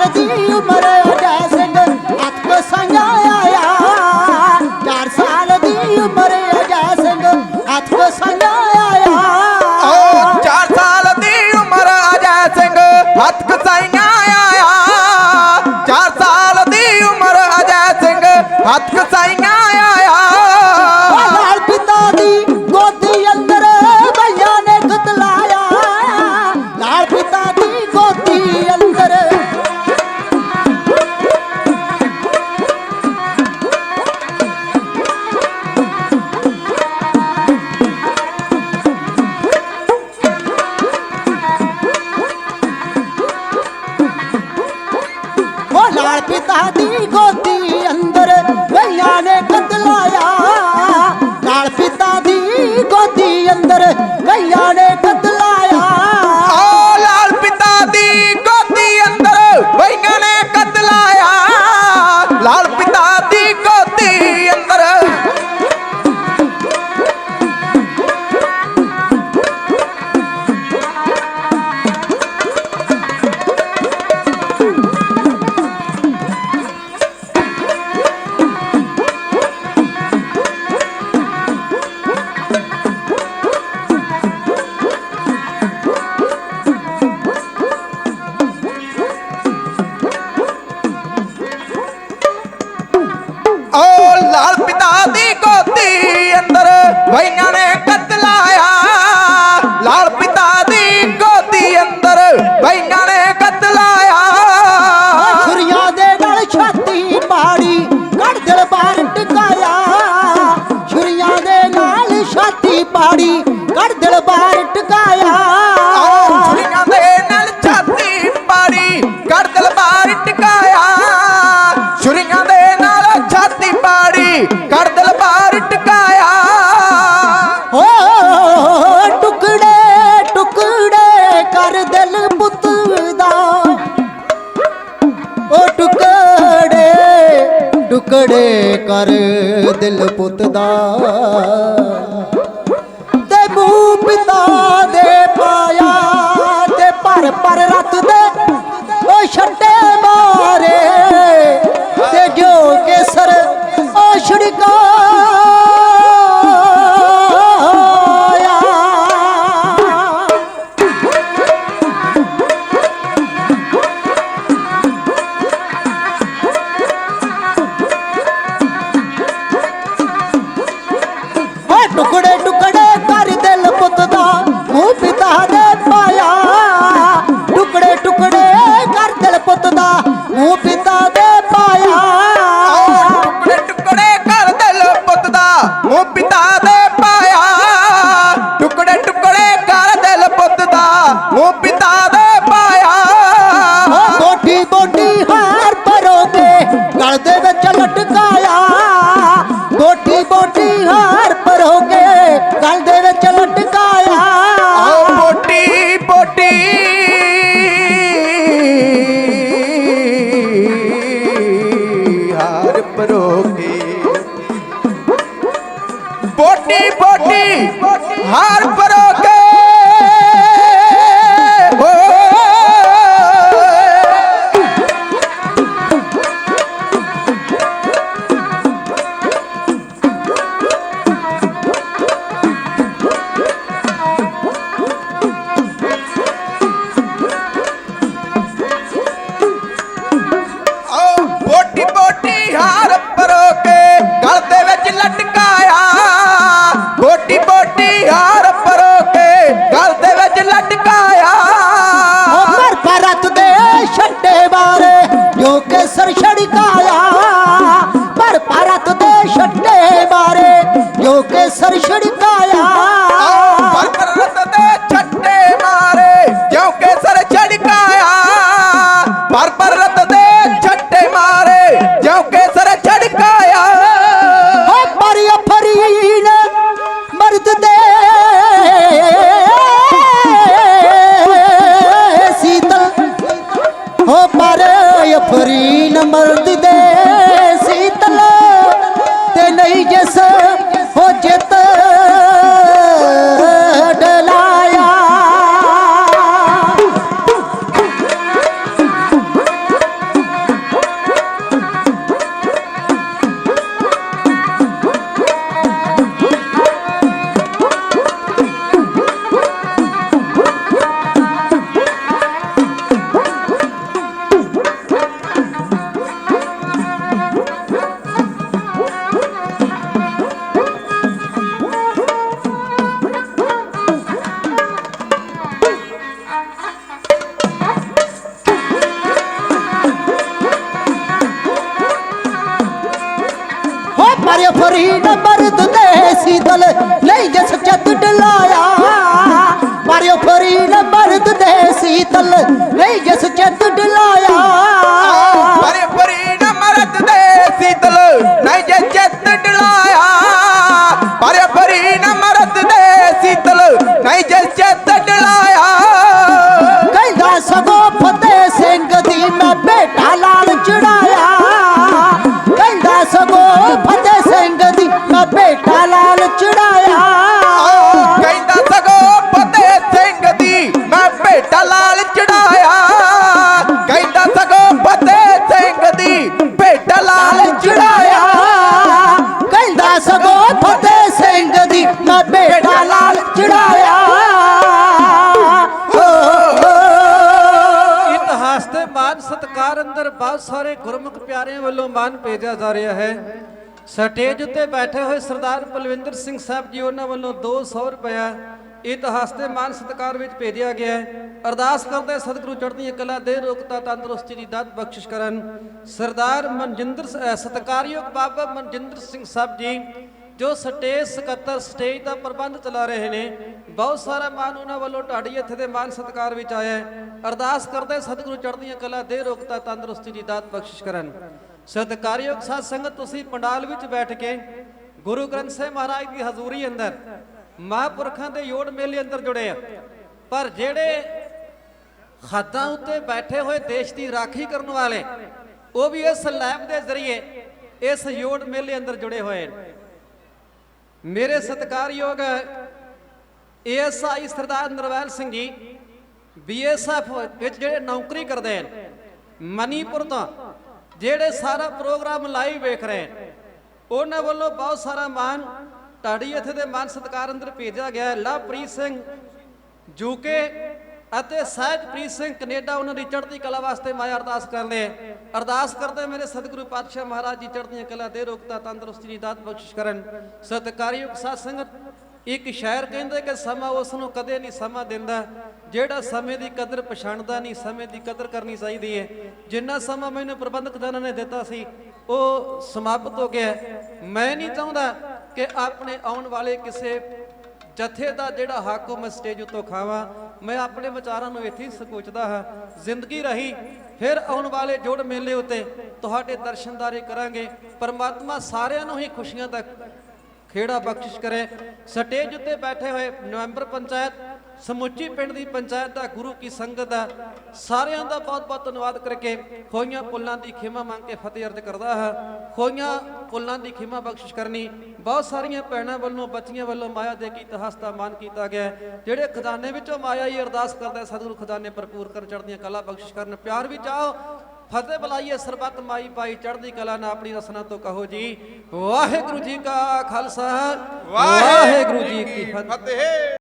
Melody ਮਾੜੀ ਕੱਢ ਦਿਲ ਬਾਹਰ ਟਿਕਾਇਆ। ਦੇ ਨਾਲ ਛਾਤੀ ਮਾੜੀ ਕੱਢ ਦਿਲ ਬਾਹਰ ਦੇ ਨਾਲ ਛਾਤੀ ਮਾੜੀ ਕੱਢ ਟੁਕੜੇ ਟੁਕੜੇ ਕਰ ਦਿਲ ਪੁੱਤ ਦਾ। ਓ ਟੁਕੜੇ ਟੁਕੜੇ ਕਰ ਦਿਲ ਪੁੱਤ ਦਾ। ਬਾਰੇ ਜੋ ਕੇਸਰ ਛੜਕਾਇਆ ਪਰ ਭਾਰਤ ਦੇ ਛੱਡੇ ਬਾਰੇ ਜੋ ਕੇਸਰ ਛੜਕਾਇਆ ਦੇ ਛੱਟੇ ਮਾਰੇ ਜੋ ਕੇਸਰ ਛੜਕਾਇਆ ਪਰ ਦੇ আমার ਨਹੀਂ ਇਤਿਹਾਸ ਮਾਨ ਸਤਕਾਰ ਅੰਦਰ ਬਹੁਤ ਸਾਰੇ ਗੁਰਮੁਖ ਪਿਆਰਿਆਂ ਵੱਲੋਂ ਮਾਨ ਭੇਜਿਆ ਜਾ ਰਿਹਾ ਹੈ। ਸਟੇਜ ਉੱਤੇ ਬੈਠੇ ਹੋਏ ਸਰਦਾਰ ਬਲਵਿੰਦਰ ਸਿੰਘ ਸਾਹਿਬ ਜੀ, ਉਹਨਾਂ ਵੱਲੋਂ 200 ਰੁਪਇਆ ਇਤਿਹਾਸ ਦੇ ਮਾਨ ਸਤਕਾਰ ਵਿੱਚ ਭੇਜਿਆ ਗਿਆ ਹੈ। ਅਰਦਾਸ ਕਰਦੇ ਸਤਿਗੁਰੂ ਚੜ੍ਹਦੀਆਂ ਕਲਾ ਦੇ, ਰੋਗਤਾ, ਤੰਦਰੁਸਤੀ ਦੀ ਦਾਤ ਬਖਸ਼ਿਸ਼ ਕਰਨ। ਸਰਦਾਰ ਮਨਜਿੰਦਰ ਸ- ਸਤਿਕਾਰਯੋਗ ਬਾਬਾ ਮਨਜਿੰਦਰ ਸਿੰਘ ਸਾਹਿਬ ਜੀ ਜੋ ਸਟੇਜ ਸਕੱਤਰ, ਸਟੇਜ ਦਾ ਪ੍ਰਬੰਧ ਚਲਾ ਰਹੇ ਨੇ, ਬਹੁਤ ਸਾਰਾ ਮਾਨ ਉਹਨਾਂ ਵੱਲੋਂ ਢਾਡੀ ਇੱਥੇ ਦੇ ਮਾਨ ਸਤਿਕਾਰ ਵਿੱਚ ਆਇਆ ਹੈ। ਅਰਦਾਸ ਕਰਦੇ ਸਤਿਗੁਰੂ ਚੜ੍ਹਦੀਆਂ ਕਲਾ ਦੇ ਰੋਗਤਾ ਤੰਦਰੁਸਤੀ ਦੀ ਦਾਤ ਬਖਸ਼ਿਸ਼ ਕਰਨ। ਸਤਿਕਾਰਯੋਗ ਸਾਧ ਸੰਗਤ, ਤੁਸੀਂ ਪੰਡਾਲ ਵਿੱਚ ਬੈਠ ਕੇ ਗੁਰੂ ਗ੍ਰੰਥ ਸਾਹਿਬ ਮਹਾਰਾਜ ਦੀ ਹਜ਼ੂਰੀ ਅੰਦਰ ਮਹਾਂਪੁਰਖਾਂ ਦੇ ਯੋੜ ਮੇਲੇ ਅੰਦਰ ਜੁੜੇ ਆ। ਪਰ ਜਿਹੜੇ ਹੱਦਾਂ ਉੱਤੇ ਬੈਠੇ ਹੋਏ ਦੇਸ਼ ਦੀ ਰਾਖੀ ਕਰਨ ਵਾਲੇ, ਉਹ ਵੀ ਇਸ ਲੈਬ ਦੇ ਜ਼ਰੀਏ ਇਸ ਯੋੜ ਮੇਲੇ ਅੰਦਰ ਜੁੜੇ ਹੋਏ ਨੇ। ਮੇਰੇ ਸਤਿਕਾਰਯੋਗ ਏਐਸਆਈ ਸਰਦਾਰ ਨਰਵੈਲ ਸਿੰਘ ਜੀ, ਬੀਐਸਐਫ ਵਿੱਚ ਜਿਹੜੇ ਨੌਕਰੀ ਕਰਦੇ ਨੇ ਮਨੀਪੁਰ ਤੋਂ, ਜਿਹੜੇ ਸਾਰਾ ਪ੍ਰੋਗਰਾਮ ਲਾਈਵ ਵੇਖ ਰਹੇ ਨੇ ਉਹਨਾਂ ਵੱਲੋਂ ਬਹੁਤ ਸਾਰਾ ਮਾਨ ਤੁਹਾਡੀ ਇੱਥੇ ਦੇ ਮਾਨ ਸਤਿਕਾਰ ਅੰਦਰ ਭੇਜਿਆ ਗਿਆ ਲਵਪ੍ਰੀਤ ਸਿੰਘ ਜੂਕੇ ਅਤੇ ਸਹਿਜਪ੍ਰੀਤ ਸਿੰਘ ਕੈਨੇਡਾ ਉਹਨਾਂ ਦੀ ਚੜ੍ਹਦੀ ਕਲਾ ਵਾਸਤੇ ਮੈਂ ਅਰਦਾਸ ਕਰਦੇ ਅਰਦਾਸ ਕਰਦੇ ਮੇਰੇ ਸਤਿਗੁਰੂ ਪਾਤਸ਼ਾਹ ਮਹਾਰਾਜ ਜੀ ਚੜ੍ਹਦੀਆਂ ਕਲਾ ਦੇ ਰੋਗਤਾ ਤੰਦਰੁਸਤੀ ਦੀ ਦਾਤ ਬਖਸ਼ਿਸ਼ ਕਰਨ। ਸਤਿਕਾਰਯੋਗ ਸਾਧ ਸੰਗਤ, ਇੱਕ ਸ਼ਾਇਰ ਕਹਿੰਦੇ ਕਿ ਸਮਾਂ ਉਸ ਨੂੰ ਕਦੇ ਨਹੀਂ ਸਮਾਂ ਦਿੰਦਾ, ਜਿਹੜਾ ਸਮੇਂ ਦੀ ਕਦਰ ਪਛਾਣਦਾ ਨਹੀਂ, ਸਮੇਂ ਦੀ ਕਦਰ ਕਰਨੀ ਚਾਹੀਦੀ ਹੈ। ਜਿੰਨਾ ਸਮਾਂ ਮੈਨੂੰ ਪ੍ਰਬੰਧਕ ਦਾਨਾਂ ਨੇ ਦਿੱਤਾ ਸੀ, ਉਹ ਸਮਾਪਤ ਹੋ ਗਿਆ। ਮੈਂ ਨਹੀਂ ਚਾਹੁੰਦਾ ਕਿ ਆਪਣੇ ਆਉਣ ਵਾਲੇ ਕਿਸੇ ਜਥੇ ਦਾ ਜਿਹੜਾ ਹੱਕ ਉਹ ਮੈਂ ਸਟੇਜ ਉੱਤੋਂ ਖਾਵਾਂ। ਮੈਂ ਆਪਣੇ ਵਿਚਾਰਾਂ ਨੂੰ ਇੱਥੇ ਹੀ ਸਕੋਚਦਾ ਹਾਂ। ਜ਼ਿੰਦਗੀ ਰਹੀ, ਫਿਰ ਆਉਣ ਵਾਲੇ ਜੋੜ ਮੇਲੇ ਉੱਤੇ ਤੁਹਾਡੇ ਦਰਸ਼ਨਦਾਰੀ ਕਰਾਂਗੇ। ਪਰਮਾਤਮਾ ਸਾਰਿਆਂ ਨੂੰ ਹੀ ਖੁਸ਼ੀਆਂ ਦਾ ਖੇੜਾ ਬਖਸ਼ਿਸ਼ ਕਰੇ। ਸਟੇਜ ਉੱਤੇ ਬੈਠੇ ਹੋਏ ਨਵੰਬਰ ਪੰਚਾਇਤ ਸਮੁੱਚੀ ਪਿੰਡ ਦੀ ਪੰਚਾਇਤ ਦਾ ਗੁਰੂ ਕੀ ਸੰਗਤ ਦਾ ਸਾਰਿਆਂ ਦਾ ਬਹੁਤ ਬਹੁਤ ਧੰਨਵਾਦ ਕਰਕੇ ਖੋਈਆਂ ਪੁੱਲਾਂ ਦੀ ਖਿਮਾ ਮੰਗ ਕੇ ਫਤਿਹ ਅਰਜ਼ ਕਰਦਾ ਹਾਂ। ਖੋਈਆਂ ਪੁੱਲਾਂ ਦੀ ਖਿਮਾ ਬਖਸ਼ਿਸ਼ ਕਰਨੀ ਬਹੁਤ ਸਾਰੀਆਂ ਭੈਣਾਂ ਵੱਲੋਂ ਬੱਚੀਆਂ ਵੱਲੋਂ ਮਾਇਆ ਦੇ ਕੀ ਇਤਿਹਾਸ ਦਾ ਮਾਨ ਕੀਤਾ ਗਿਆ। ਜਿਹੜੇ ਖਜ਼ਾਨੇ ਵਿੱਚੋਂ ਮਾਇਆ ਹੀ ਅਰਦਾਸ ਕਰਦਾ ਸਤਿਗੁਰੂ ਖਜ਼ਾਨੇ ਭਰਪੂਰ ਕਰ ਚੜ੍ਹਦੀਆਂ ਕਲਾ ਬਖਸ਼ਿਸ਼ ਕਰਨ। ਪਿਆਰ ਵਿੱਚ ਆਓ ਫਤਿਹ ਬੁਲਾਈਏ ਸਰਬੱਤ ਮਾਈ ਪਾਈ ਚੜ੍ਹਦੀ ਕਲਾ ਨਾਲ ਆਪਣੀ ਰਸਨਾ ਤੋਂ ਕਹੋ ਜੀ ਵਾਹਿਗੁਰੂ ਜੀ ਕਾ ਖਾਲਸਾ ਵਾਹਿਗੁਰੂ ਜੀ ਕੀ ਫਤਿਹ।